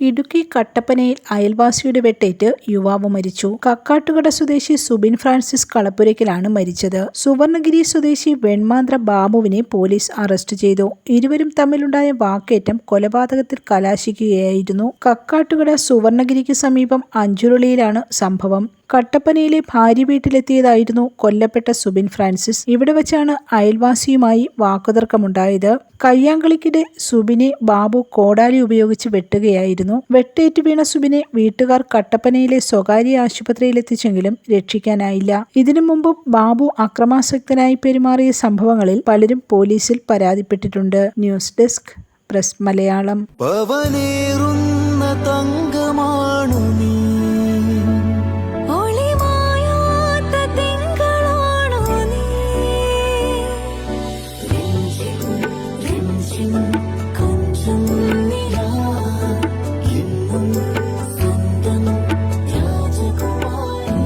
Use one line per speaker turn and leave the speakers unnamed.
ഇടുക്കി കട്ടപ്പനയിൽ അയൽവാസിയുടെ വെട്ടേറ്റ് യുവാവ് മരിച്ചു. കക്കാട്ടുകട സ്വദേശി സുബിൻ ഫ്രാൻസിസ് കളപ്പുരയ്ക്കലാണ് മരിച്ചത്. സുവർണഗിരി സ്വദേശി വെൺമാന്ത്ര ബാബുവിനെ പോലീസ് അറസ്റ്റ് ചെയ്തു. ഇരുവരും തമ്മിലുണ്ടായ വാക്കേറ്റം കൊലപാതകത്തിൽ കലാശിക്കുകയായിരുന്നു. കക്കാട്ടുകട സുവർണഗിരിക്ക് സമീപം അഞ്ചുരുളിയിലാണ് സംഭവം. കട്ടപ്പനയിലെ ഭാര്യ വീട്ടിലെത്തിയതായിരുന്നു കൊല്ലപ്പെട്ട സുബിൻ ഫ്രാൻസിസ്. ഇവിടെ വെച്ചാണ് അയൽവാസിയുമായി വാക്കുതർക്കമുണ്ടായത്. കയ്യാങ്കളിക്കിടെ സുബിനെ ബാബു കോടാലി ഉപയോഗിച്ച് വെട്ടുകയായിരുന്നു. വെട്ടേറ്റ് വീണ സുബിനെ വീട്ടുകാർ കട്ടപ്പനയിലെ സ്വകാര്യ ആശുപത്രിയിലെത്തിച്ചെങ്കിലും രക്ഷിക്കാനായില്ല. ഇതിനു മുമ്പും ബാബു അക്രമാസക്തനായി പെരുമാറിയ സംഭവങ്ങളിൽ പലരും പോലീസിൽ പരാതിപ്പെട്ടിട്ടുണ്ട്.
News desk press Malayalam. രാജകുമാരി